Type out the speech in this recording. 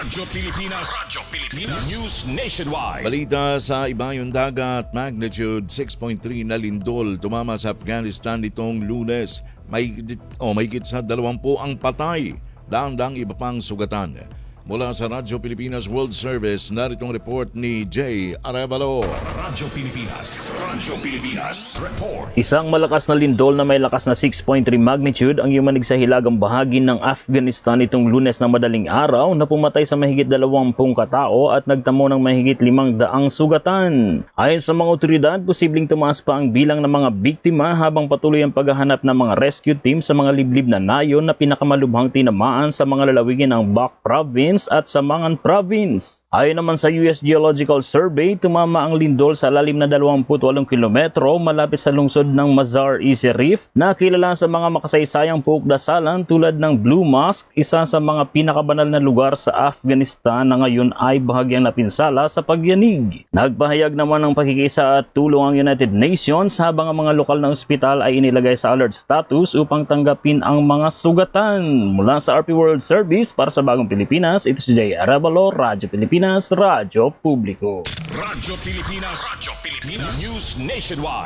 Radyo Pilipinas. Radyo Pilipinas. News Nationwide. Balita sa Ibayong Dagat, magnitude 6.3 na lindol tumama sa Afghanistan nitong lunes. May, oh, may sa 20 ang patay. Daang-daang iba pang sugatan. Mula sa Radyo Pilipinas World Service, naritong report ni Jay Arevalo. Radyo Pilipinas. Radyo Pilipinas. Report. Isang malakas na lindol na may lakas na 6.3 magnitude ang yumanig sa hilagang bahagi ng Afghanistan itong lunes na madaling araw na pumatay sa mahigit 20 katao at nagtamo ng mahigit 500 sugatan. Ayon sa mga otoridad, posibleng tumaas pa ang bilang ng mga biktima habang patuloy ang paghahanap ng mga rescue team sa mga liblib na nayon na pinakamalubhang tinamaan sa mga lalawigin ng Bak Province at Samangan Province. Ayon naman sa US Geological Survey, tumama ang lindol sa lalim na 28 kilometro malapit sa lungsod ng Mazar i Sharif na kilala sa mga makasaysayang pukdasalan tulad ng Blue Mosque, isa sa mga pinakabanal na lugar sa Afghanistan na ngayon ay bahagyang napinsala sa pagyanig. Nagpahayag naman ng pakikisa at tulong ang United Nations habang ang mga lokal na ospital ay inilagay sa alert status upang tanggapin ang mga sugatan. Mula sa RP World Service para sa Bagong Pilipinas, ito si Jay Arabalo, Radyo Pilipinas, Radyo Publiko. Radyo Pilipinas. Radyo Pilipinas. News Nationwide.